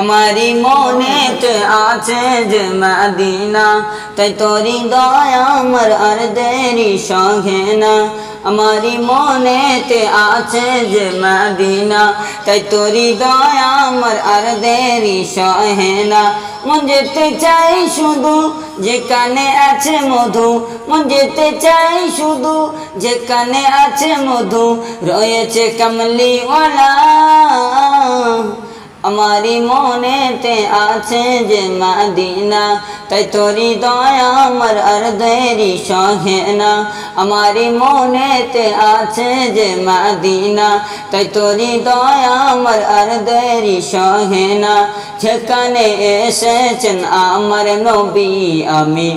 আমারি মনেতে আছে যে মদিনা, তাই তোরি দয়া আমার আর দেরি সহে না। আমারি মনেতে আছে যে মদিনা, তাই তোরি দয়া আমার আর দেরি সহে না। মন যেতে চাই শুধু যেখানে আছে মধু, মন যেতে চাই শুধু যেখানে আছে মধু, রয়েছে কামলিওয়ালা। আমারি মনেতে আছে যে মাদিনা, তাই তোরি দয়া আমার আর দেরি সহে না। আমারি মনেতে আছে যে মাদিনা, তাই তোরি দয়া আমার আর দেরি সহে না। যেখানে এসেছেন আমার নবী আমি,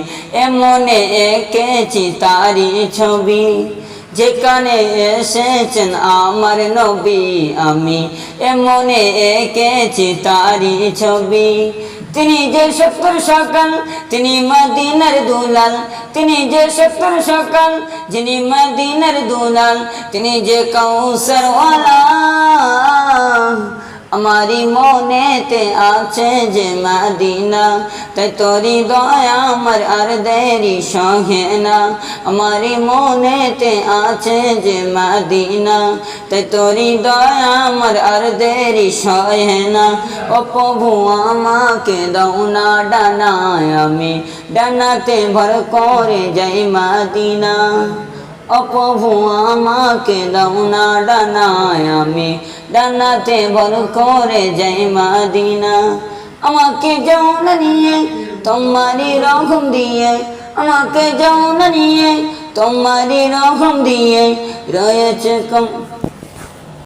এমনে এঁকেছি তারি ছবি। যেখানে এসেছেন আমার নবী আমি এমনে এঁকেছি তারি ছবি। তিনি যে সত্তর সকাল, তিনি মদিনার দুলাল। তিনি যে সত্তর সকাল, যিনি মদিনার দুলাল। তিনি যে কৌসরওয়ালা আমারি মনেতে আছে যে মাদিনা, তাই তোরি দয়া আমার আর দেরি সহে না। আমারি মনেতে আছে যে মাদিনা, তাই তোরি দয়া আমার আর দেরি সহে না। ও প্রভু আমাকে দাও না ডানায়, আমি ডানাতে ভর করে যাই মাদিনা। অপভু আমাকে দাও না ডানায়, আমি ডানাতে বল করে যাই মাদিনা। আমাকে যাও না নিয়ে তোমারই রকম দিয়ে, আমাকে যাও না নিয়ে তোমারই রকম দিয়ে রয়েছে কম